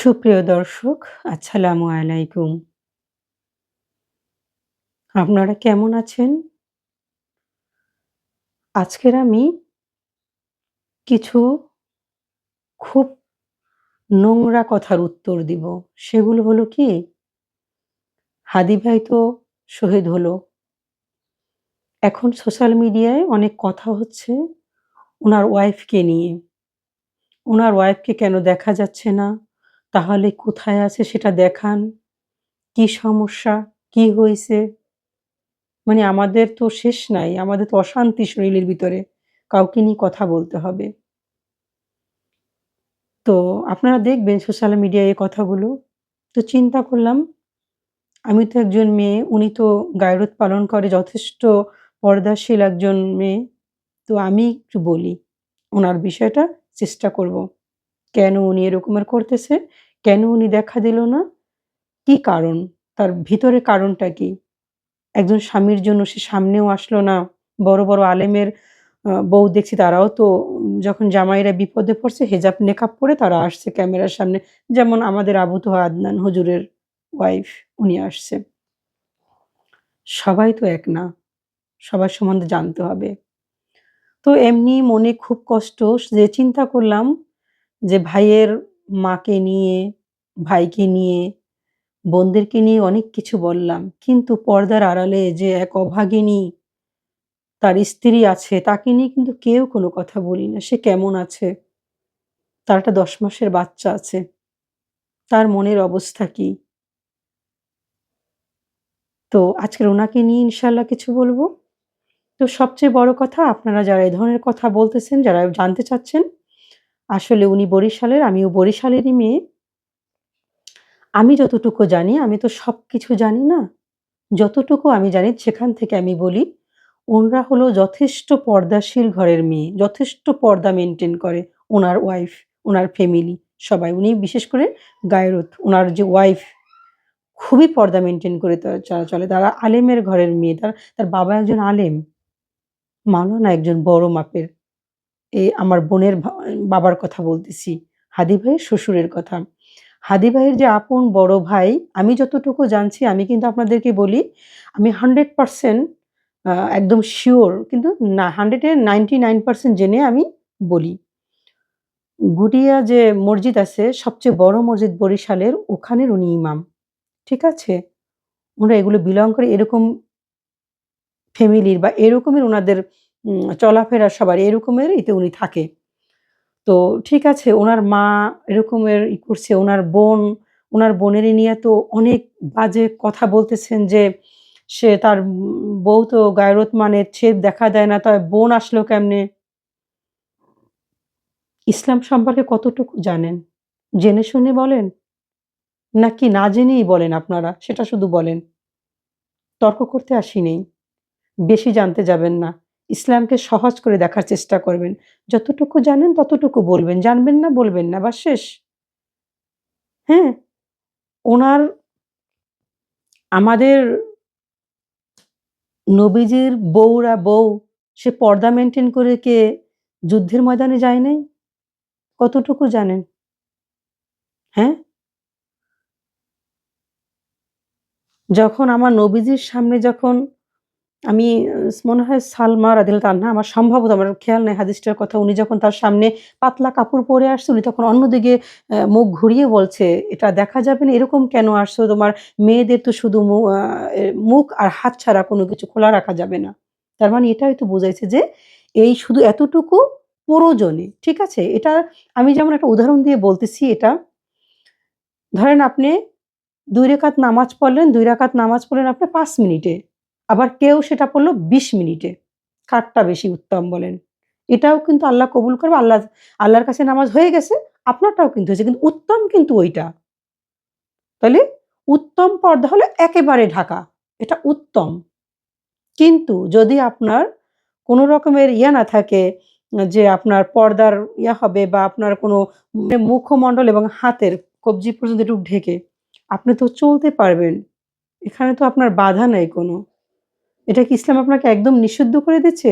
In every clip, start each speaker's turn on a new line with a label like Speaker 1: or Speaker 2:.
Speaker 1: সুপ্রিয় দর্শক, আসসালামু আলাইকুম। আপনারা কেমন আছেন? আজকের আমি কিছু খুব নোংরা কথার উত্তর দিব। সেগুলো হলো কি? হাদি ভাই তো শহীদ হলো। এখন সোশ্যাল মিডিয়ায় অনেক কথা হচ্ছে ওনার ওয়াইফকে নিয়ে। ওনার ওয়াইফকে কেন দেখা যাচ্ছে না? তাহলে কোথায় আছে সেটা দেখান। কি সমস্যা? কি হয়েছে মানে আমাদের তো শেষ নাই। আমাদের তো অশান্তি শরীরের ভিতরে। কাউকে নিয়ে কথা বলতে হবে। তো আপনারা দেখবেন সোশ্যাল মিডিয়ায় এই কথাগুলো। তো চিন্তা করলাম, আমি তো একজন মেয়ে, উনি তো গায়রত পালন করে যথেষ্ট পর্দাশীল একজন মেয়ে। তো আমি একটু বলি, ওনার বিষয়টা চেষ্টা করব। কেন উনি এরকম আর করতেছে? কেন উনি দেখা দিল না? কি কারণ? তার ভিতরে কারণটা কি? একজন স্বামীর জন্য সে সামনেও আসলো না। বড়, বড় আলেমের বউ দেখছি তারাও তো যখন জামাইরা বিপদে পড়ছে হেজাব নেকাব পরে তারা আসছে ক্যামেরার সামনে। যেমন আমাদের আবু তোহা আদনান হুজুরের ওয়াইফ উনি আসছে। সবাই তো এক না। সবার সম্বন্ধে জানতে হবে। তো এমনি মনে খুব কষ্ট যে চিন্তা করলাম যে ভাইয়ের মাকে নিয়ে, ভাইকে নিয়ে, বোনদেরকে নিয়ে অনেক কিছু বললাম। কিন্তু পর্দার আড়ালে যে এক অভাগিনী, তার স্ত্রী আছে তাকে নিয়ে কিন্তু কেউ কোনো কথা বলি না। সে কেমন আছে? তার একটা ১০ মাসের বাচ্চা আছে। তার মনের অবস্থা কি? তো আজকের ওনাকে নিয়ে ইনশাল্লাহ কিছু বলব তো সবচেয়ে বড় কথা আপনারা যারা এ ধরনের কথা বলতেছেন, যারা জানতে চাচ্ছেন, আসলে উনি বরিশালের, আমিও বরিশালেরই মেয়ে। আমি যতটুকু জানি, আমি তো সব কিছু জানি না। যতটুকু আমি জানি সেখান থেকে আমি বলি, ওনরা হলো যথেষ্ট পর্দাশীল ঘরের মেয়ে। যথেষ্ট পর্দা মেনটেন করে ওনার ওয়াইফ, ওনার ফ্যামিলি সবাই। উনি বিশেষ করে গায়রত, ওনার যে ওয়াইফ খুবই পর্দা মেনটেন করে তা চা চলে। তারা আলেমের ঘরের মেয়ে। তার তার বাবা একজন আলেম। মাওলানা একজন বড় মাপের। এই আমার বোনের বাবার কথা বলতেছি। হাদি ভাইয়ের শ্বশুরের কথা। হাদি ভাইয়ের যে আপন বড় ভাই, আমি যতটুকু জানছি আমি কিন্তু আপনাদেরকে বলি, আমি 100% আ একদম শিওর কিন্তু না 100 এর 99% জেনে আমি বলি। গুডিয়া যে মসজিদ আছে সবচেয়ে বড় মসজিদ বরিশালের, ওখানের উনি ইমাম। ঠিক আছে? ওনারা এগুলো বিলং করে এরকম ফ্যামিলির বা এরকমের উনাদের উম চলাফেরা সবার এরকমের ইতে উনি থাকে। তো ঠিক আছে ওনার মা এরকমের ই করছে, ওনার বোন, ওনার বোনেরে নিয়ে তো অনেক বাজে কথা বলতেছেন যে, সে তার বউ তো গায়রত মানে ছেদ দেখা দেয় না, তবে বোন আসলো কেমনে? ইসলাম সম্পর্কে কতটুকু জানেন? জেনে শুনে বলেন? নাকি না জেনেই বলেন আপনারা? সেটা শুধু বলেন। তর্ক করতে আসি নেই। বেশি জানতে যাবেন না। ইসলামকে সহজ করে দেখার চেষ্টা করবেন। যতটুকু জানেন ততটুকু বলবেন। জানবেন না, বলবেন না। বা শেষ। হ্যাঁ? ওনার আমাদের নবীজির বউরা বউ, সে পর্দা মেইনটেইন করে কে যুদ্ধের ময়দানে যায় নাই? কতটুকু জানেন? হ্যাঁ? যখন আমার নবীজির সামনে যখন আমি মনে হয় সালমা রাদিয়াল্লাহু আনহা আমার সম্ভবত আমার খেয়াল নাই হাদিসটার কথা। উনি যখন তার সামনে পাতলা কাপড় পরে আসছে, উনি তখন অন্যদিকে মুখ ঘুরিয়ে বলছে, "এটা দেখা যাবে না, এরকম কেন আসছো? তোমার মেয়েদের তো শুধু মুখ আর হাত ছাড়া কোনো কিছু খোলা রাখা যাবে না।" তার মানে এটাই তো বোঝাইছে যে এই শুধু এতটুকু প্রয়োজনে। ঠিক আছে? এটা আমি যেমন একটা উদাহরণ দিয়ে বলতেছি এটা। ধরেন আপনি ২ রাকাত নামাজ পড়লেন, দুই রেখাত নামাজ পড়লেন আপনি পাঁচ মিনিটে। আবার কেউ সেটা পড়ল ২০ মিনিটে। কারটা বেশি উত্তম বলেন? এটাও কিন্তু আল্লাহ কবুল করবে। আল্লাহ আল্লাহর কাছে নামাজ হয়ে গেছে, আপনারটাও কিন্তু হয়েছে। কিন্তু উত্তম কিন্তু ওইটা। তাহলে উত্তম পর্দা হলো একেবারে ঢাকা। এটা উত্তম। কিন্তু যদি আপনার কোনো রকমের ইয়া না থাকে যে আপনার পর্দার ইয়া হবে বা আপনার কোনো মুখমণ্ডল এবং হাতের কবজি পর্যন্ত একটু ঢেকে, আপনি তো চলতে পারবেন। এখানে তো আপনার বাধা নাই কোনো। এটা কি ইসলাম আপনাকে একদম নিষিদ্ধ করে দিচ্ছে?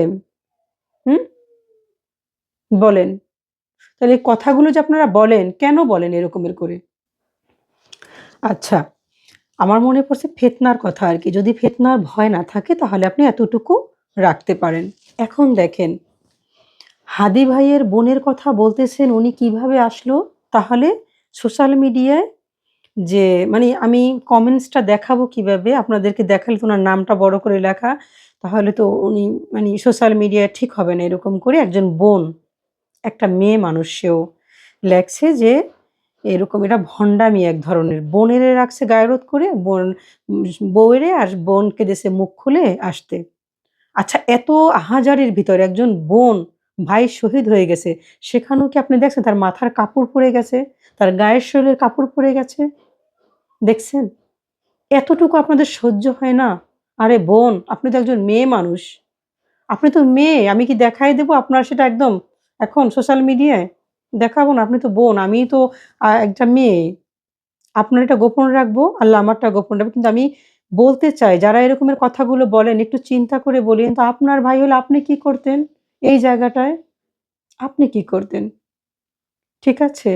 Speaker 1: হুম? বলেন। তাহলে কথাগুলো যে আপনারা বলেন, কেন বলেন এরকমের করে? আচ্ছা। আমার মনে পড়ছে ফেতনার কথা আর কি যদি ফেতনার ভয় না থাকে তাহলে আপনি এতটুকু রাখতে পারেন। এখন দেখেন হাদি ভাইয়ের বোনের কথা বলতেছেন উনি কীভাবে আসলো? তাহলে সোশ্যাল মিডিয়ায় যে মানে আমি কমেন্টসটা দেখাবো কীভাবে? আপনাদেরকে দেখালে তো উনার নামটা বড় করে লেখা। তাহলে তো উনি মানে সোশ্যাল মিডিয়ায় ঠিক হবে না। এরকম করে একজন বোন, একটা মেয়ে মানুষ সেও লেখছে যে এরকম এটা ভণ্ডামি এক ধরনের। বোনেরে রাখছে গায়ে করে বোন বউয়েরে আর বোনকে দেশে মুখ খুলে আসতে। আচ্ছা এত আহাজারির ভিতরে একজন বোন, ভাই শহীদ হয়ে গেছে। সেখানেও কি আপনি দেখছেন তার মাথার কাপড় পরে গেছে, তার গায়ের শরীরের কাপড় পরে গেছে? দেখছেন? এতটুকু আপনাদের সহ্য হয় না? আরে বোন, আপনি তো একজন মেয়ে মানুষ। আপনি তো মেয়ে। আমি কি দেখাই দেব আপনার সেটা একদম এখন সোশ্যাল মিডিয়ায়? দেখাবো না। আপনি তো বোন, আমি তো একটা মেয়ে। আপনার এটা গোপন রাখব, আল্লাহ আমারটা গোপন রাখব কিন্তু আমি বলতে চাই যারা এরকমের কথাগুলো বলেন একটু চিন্তা করে বলিন তো আপনার ভাই হলে আপনি কি করতেন এই জায়গাটায়? আপনি কি করতেন? ঠিক আছে?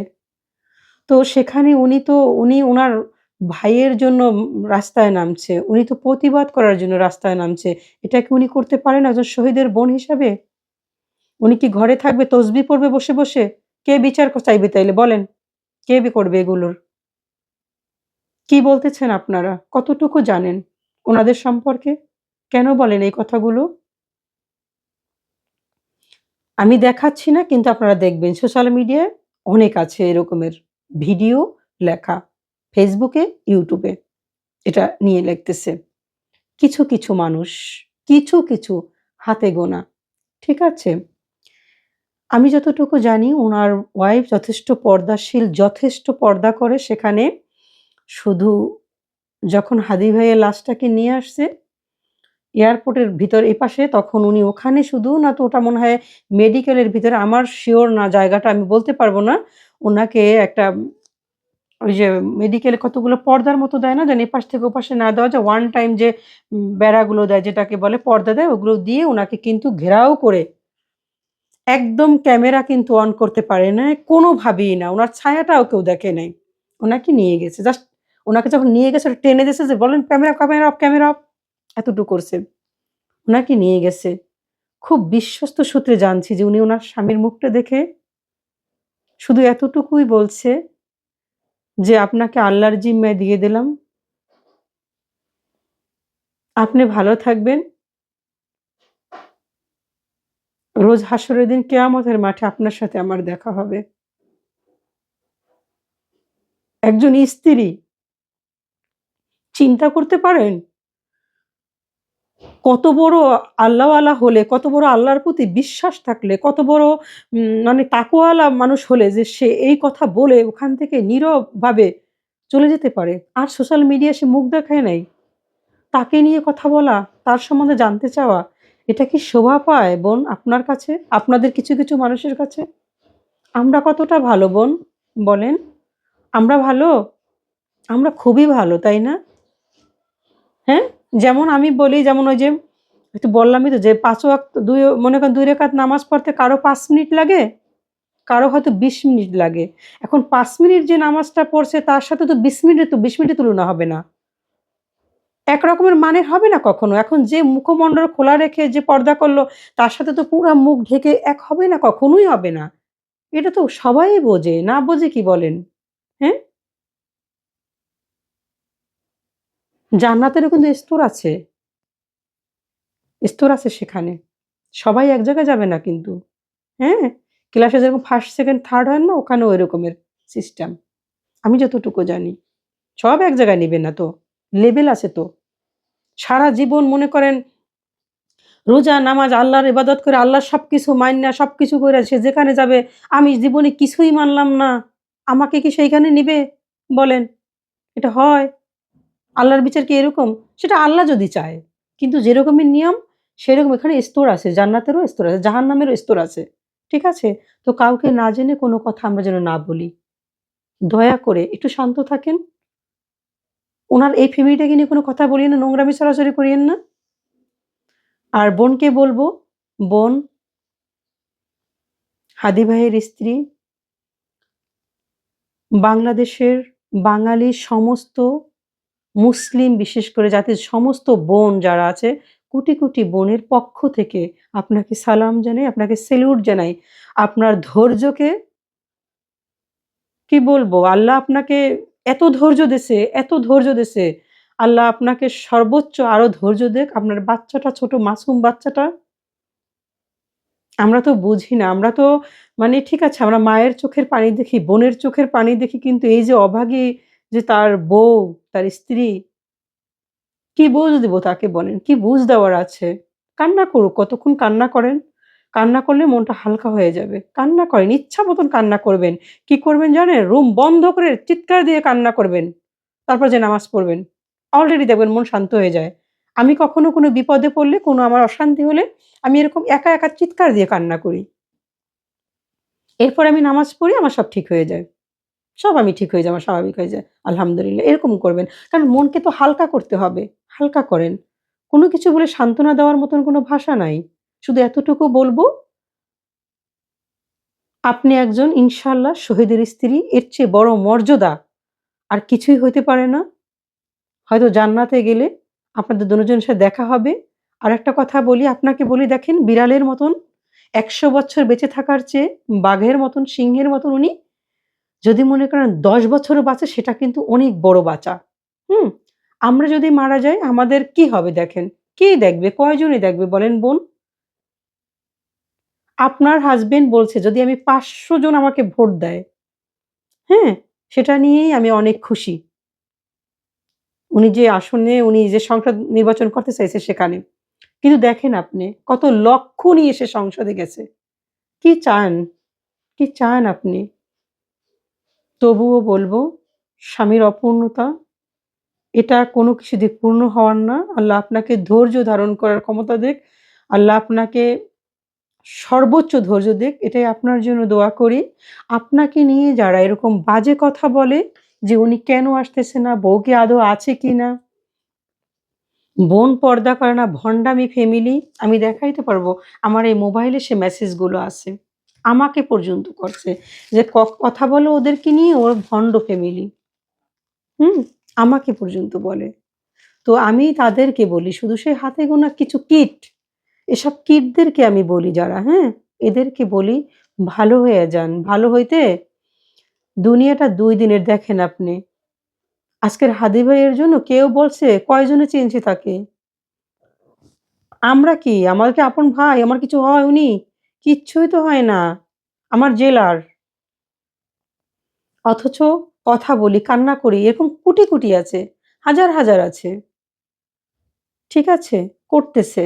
Speaker 1: তো সেখানে উনি তো উনি উনার ভাইয়ের জন্য রাস্তায় নামছে। উনি তো প্রতিবাদ করার জন্য রাস্তায় নামছে। এটা কি উনি করতে পারেন একজন শহীদের বোন হিসাবে? উনি কি ঘরে থাকবে তসবি পড়বে বসে, বসে? কে বিচার চাইবে তাইলে বলেন? কে করবে এগুলোর? কি বলতেছেন আপনারা? কতটুকু জানেন ওনাদের সম্পর্কে? কেন বলেন এই কথাগুলো? আমি দেখাচ্ছি না কিন্তু আপনারা দেখবেন সোশ্যাল মিডিয়ায় অনেক আছে এরকমের ভিডিও লেখা। ফেসবুকে, ইউটিউবে এটা নিয়ে লিখতেছে। কিছু, কিছু মানুষ, কিছু, কিছু হাতে গোনা। ঠিক আছে? আমি যতটুকু জানি ওনার ওয়াইফ যথেষ্ট পর্দাশীল, যথেষ্ট পর্দা করে সেখানে শুধু যখন হাদী ভাইয়ের লাশটাকে নিয়ে আসছে এয়ারপোর্টের ভিতর এপাশে তখন উনি ওখানে শুধু না তো ওটা মনে হয় মেডিকেলের ভিতরে আমার শিওর না জায়গাটা আমি বলতে পারব না। ওনাকে একটা ওই যে মেডিকেলে কতগুলো পর্দার মতো দেয় না? যেন এপাশ থেকে ওপাশে না দেওয়া যায় ওয়ান টাইম যে বেড়াগুলো দেয় যেটাকে বলে পর্দা দেয় ওগুলো দিয়ে ওনাকে কিন্তু ঘেরাও করে একদম ক্যামেরা কিন্তু অন করতে পারে না কোনোভাবেই না। ওনার ছায়াটাও কেউ দেখে নাই। ওনাকে নিয়ে গেছে। জাস্ট ওনাকে যখন নিয়ে গেছে টেনে দিয়েছে যে বলেন camera, camera off, camera off এতটুকু করছে। ওনাকে নিয়ে গেছে। খুব বিশ্বস্ত সূত্রে জানছি যে উনি ওনার স্বামীর মুখটা দেখে শুধু এতটুকুই বলছে যে আপনাকে আল্লাহর জিম্মায় দিয়ে দিলাম। আপনি ভালো থাকবেন। রোজ হাসরের দিন কেয়ামতের মাঠে আপনার সাথে আমার দেখা হবে। একজন স্ত্রী চিন্তা করতে পারেন? কত বড় আল্লাহওয়ালা হলে, কত বড় আল্লাহর প্রতি বিশ্বাস থাকলে, কত বড় মানে তাকওয়ালা মানুষ হলে যে সে এই কথা বলে ওখান থেকে নীরবভাবে চলে যেতে পারে। আর সোশ্যাল মিডিয়ায় সে মুখ দেখায় নাই। তাকে নিয়ে কথা বলা, তার সম্বন্ধে জানতে চাওয়া, এটা কি শোভা পায় বোন আপনার কাছে? আপনাদের কিছু, কিছু মানুষের কাছে? আমরা কতটা ভালো বোন বলেন? আমরা ভালো? আমরা খুবই ভালো, তাই না? হ্যাঁ? যেমন আমি বলি যেমন ওই যে একটু বললামই তো যে ৫ ওয়াক্ত ২ মনে করেন দুই রেখাত নামাজ পড়তে কারও পাঁচ মিনিট লাগে, কারও হয়তো ২০ মিনিট লাগে। এখন পাঁচ মিনিট যে নামাজটা পড়ছে তার সাথে তো বিশ মিনিটে তো ২০ মিনিটের তুলনা হবে না। একরকমের মানের হবে না কখনো। এখন যে মুখমণ্ডল খোলা রেখে যে পর্দা করল তার সাথে তো পুরা মুখ ঢেকে এক হবে না, কখনোই হবে না। এটা তো সবাই বোঝে, না বোঝে কি বলেন? হ্যাঁ? জান্নাতেরও কিন্তু স্তর আছে। স্তর আছে সেখানে। সবাই এক জায়গায় যাবে না কিন্তু। হ্যাঁ? ক্লাসে যেরকম 1st, 2nd, 3rd হয় না? ওখানেও ওই রকমের সিস্টেম। আমি যতটুকু জানি। সব এক জায়গায় নিবে না তো। লেভেল আছে তো। সারা জীবন মনে করেন রোজা, নামাজ, আল্লাহর ইবাদত করে আল্লাহর সবকিছু সব কিছু করে সে যেখানে যাবে, আমি জীবনে কিছুই মানলাম না। আমাকে কি সেইখানে নিবে? বলেন। এটা হয়? আল্লাহর বিচার কি এরকম? সেটা আল্লাহ যদি চায়। কিন্তু যেরকমের নিয়ম সেরকম এখানে স্তর আছে। জান্নাতেরও স্তর আছে, জাহান্নামেরও স্তর আছে। ঠিক আছে? তো কাউকে না জেনে কোনো কথা আমরা যেন না বলি। দয়া করে একটু শান্ত থাকেন। ওনার এই ফ্যামিলিটাকে নিয়ে কোনো কথা বলিয়েন না, নোংরামি ছড়াছড়ি করিয়েন না। আর বোনকে বলব, বোন হাদী ভাইয়ের স্ত্রী বাংলাদেশের বাঙালি সমস্ত মুসলিম বিশেষ করে জাতির সমস্ত বোন যারা আছে কোটি, কোটি বোনের পক্ষ থেকে আপনাকে সালাম জানাই, আপনাকে সেলুট জানাই। আপনার ধৈর্যকে কি বলব? আল্লাহ আপনাকে এত ধৈর্য দেশে এত ধৈর্য দেশে আল্লাহ আপনাকে সর্বোচ্চ আরও ধৈর্য দেখ আপনার বাচ্চাটা ছোট মাসুম বাচ্চাটা আমরা তো বুঝি না। আমরা তো মানে ঠিক আছে আমরা মায়ের চোখের পানি দেখি, বোনের চোখের পানি দেখি কিন্তু এই যে অভাগী যে তার বউ, তার স্ত্রী কি বুঝ দিব তাকে বলেন? কি বুঝ দেওয়ার আছে? কান্না করুক, কতক্ষণ কান্না করেন। কান্না করলে মনটা হালকা হয়ে যাবে। কান্না করেন, ইচ্ছা মতন কান্না করবেন। কি করবেন জানেন? রুম বন্ধ করে চিৎকার দিয়ে কান্না করবেন। তারপর যে নামাজ পড়বেন। অলরেডি দেখবেন মন শান্ত হয়ে যায়। আমি কখনো কোনো বিপদে পড়লে, কোনো আমার অশান্তি হলে আমি এরকম একা, একা চিৎকার দিয়ে কান্না করি। এরপর আমি নামাজ পড়ি, আমার সব ঠিক হয়ে যায়। সব আমি ঠিক হয়ে আমার স্বাভাবিক হয়ে যায়। আলহামদুলিল্লাহ। এরকম করবেন। কারণ মনকে তো হালকা করতে হবে। হালকা করেন। কোনো কিছু বলে সান্ত্বনা দেওয়ার মতন কোনো ভাষা নাই। শুধু এতটুকু বলব আপনি একজন ইনশাল্লাহ শহীদের স্ত্রী। এর চেয়ে বড় মর্যাদা আর কিছুই হইতে পারে না। হয়তো জান্নাতে গেলে আপনাদের দোনোজনের সাথে দেখা হবে। আর একটা কথা বলি, আপনাকে বলি দেখেন বিড়ালের মতন ১০০ বছর বেঁচে থাকার চেয়ে বাঘের মতন, সিংহের মতন উনি যদি মনে করেন ১০ বছরও বাঁচে সেটা কিন্তু অনেক বড় বাঁচা। হুম? আমরা যদি মারা যাই আমাদের কি হবে দেখেন? কে দেখবে? কয়জনই দেখবে বলেন বোন? আপনার হাজবেন্ড বলছে যদি আমি ৫০০ জন আমাকে ভোট দেয়, হ্যাঁ? সেটা নিয়েই আমি অনেক খুশি। উনি যে আসনে উনি যে সংসদ নির্বাচন করতে চাইছে সেখানে। কিন্তু দেখেন আপনি কত লক্ষ নিয়ে সে সংসদে গেছে। কি চান? কি চান আপনি? তবুও বলব স্বামীর অপূর্ণতা এটা কোনো কিছু দিয়ে পূর্ণ হওয়ার না। আল্লাহ আপনাকে ধৈর্য ধারণ করার ক্ষমতা দিক। আল্লাহ আপনাকে সর্বোচ্চ ধৈর্য দিক। এটাই আপনার জন্য দোয়া করি। আপনাকে নিয়ে যারা এরকম বাজে কথা বলে যে উনি কেন আসতেছে না? বউ কি আদৌ আছে কি না বোন পর্দা করে না, ভণ্ডামি ফ্যামিলি। আমি দেখাইতে পারব। আমার এই মোবাইলে সে মেসেজগুলো আছে। আমাকে পর্যন্ত করছে। যে কথা বলো ওদেরকে নিয়ে ওর ভণ্ড ফ্যামিলি। হুম? আমাকে পর্যন্ত বলে। তো আমি তাদেরকে বলি শুধু সেই হাতে গোনা কিছু কিট, এসব কিটদেরকে আমি বলি যারা, হ্যাঁ? এদেরকে বলি ভালো হয়ে যান। ভালো হইতে দুনিয়াটা দুই দিনের দেখেন আপনি। আজকের হাদি ভাইয়ের জন্য কেউ বলছে কয়জনে চিনছে তাকে? আমরা কি? আমার কি আপন ভাই? আমার কিছু হয় উনি? কিচ্ছুই তো হয় না। আমার জেলার। অথচ কথা বলি, কান্না করি। এরকম কুটি কুটি আছে। হাজার, হাজার আছে। ঠিক আছে? করতেছে।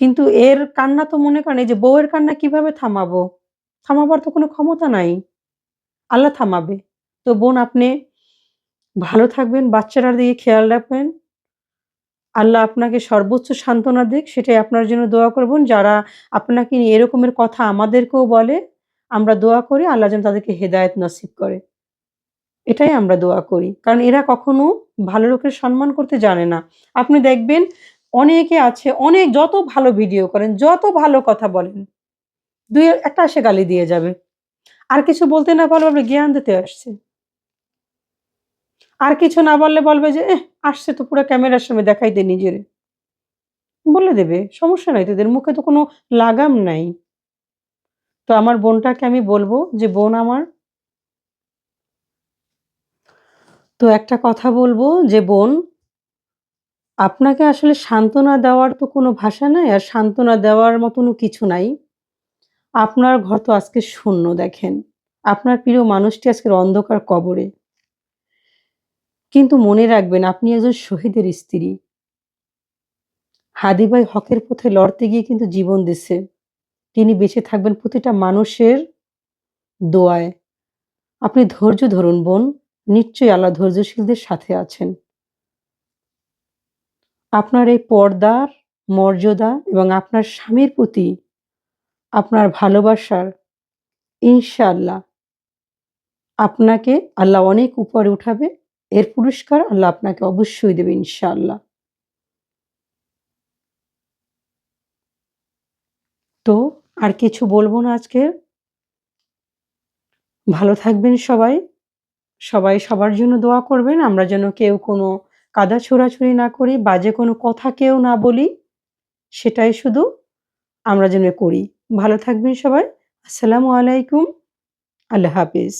Speaker 1: কিন্তু এর কান্না তো মনে করেন এই যে বউয়ের কান্না কীভাবে থামাবো? থামাবার তো কোনো ক্ষমতা নাই। আল্লাহ থামাবে। তো বোন আপনি ভালো থাকবেন, বাচ্চারা দিকে খেয়াল রাখবেন। আল্লাহ আপনাকে সর্বোচ্চ সান্ত্বনা দিক সেটাই আপনার জন্য দোয়া করব। যারা আপনাকে নিয়ে এরকমের কথা আমাদেরকেও বলে, আমরা দোয়া করি আল্লাহ যেন তাদেরকে হেদায়েত নসিব করে। এটাই আমরা দোয়া করি। কারণ এরা কখনো ভালো লোকের সম্মান করতে জানে না। আপনি দেখবেন অনেকে আছে অনেক যত ভালো ভিডিও করেন, যত ভালো কথা বলেন, দুই একটা এসে গালি দিয়ে যাবে। আর কিছু বলতে না পারলে বলবে জ্ঞান দিতে আসছে। আর কিছু না বললে বলবে যে, "এহ আসছে তো পুরো ক্যামেরার সামনে দেখাই দে নিজের বলে দেবে। সমস্যা নাই তোদের মুখে তো কোনো লাগাম নাই। তো আমার বোনটাকে আমি বলব যে, "বোন আমার" তো একটা কথা বলব যে, "বোন" আপনাকে আসলে সান্ত্বনা দেওয়ার তো কোনো ভাষা নাই আর সান্ত্বনা দেওয়ার মতনও কিছু নাই। আপনার ঘর তো আজকে শূন্য দেখেন। আপনার প্রিয় মানুষটি আজকের অন্ধকার কবরে। কিন্তু মনে রাখবেন, আপনি একজন শহীদের স্ত্রী। হাদি ভাই হকের পথে লড়তে গিয়ে কিন্তু জীবন দিছে। তিনি বেঁচে থাকবেন প্রতিটা মানুষের দোয়ায়। আপনি ধৈর্য ধরুন বোন। নিশ্চয়ই আল্লাহ ধৈর্যশীলদের সাথে আছেন। আপনার এই পর্দার মর্যাদা এবং আপনার স্বামীর প্রতি আপনার ভালোবাসার ইনশাআল্লাহ আপনাকে আল্লাহ অনেক উপরে উঠাবে। এর পুরস্কার আল্লাহ আপনাকে অবশ্যই দেবে ইনশাআল্লাহ। তো আর কিছু বলব না আজকে। ভালো থাকবেন সবাই। সবাই সবার জন্য দোয়া করবেন। আমরা যেন কেউ কোনো কাদা ছোড়াছুড়ি না করি, বাজে কোনো কথা কেউ না বলি। সেটাই শুধু আমরা যেন করি। ভালো থাকবেন সবাই। আসসালামু আলাইকুম। আল্লাহ হাফেজ।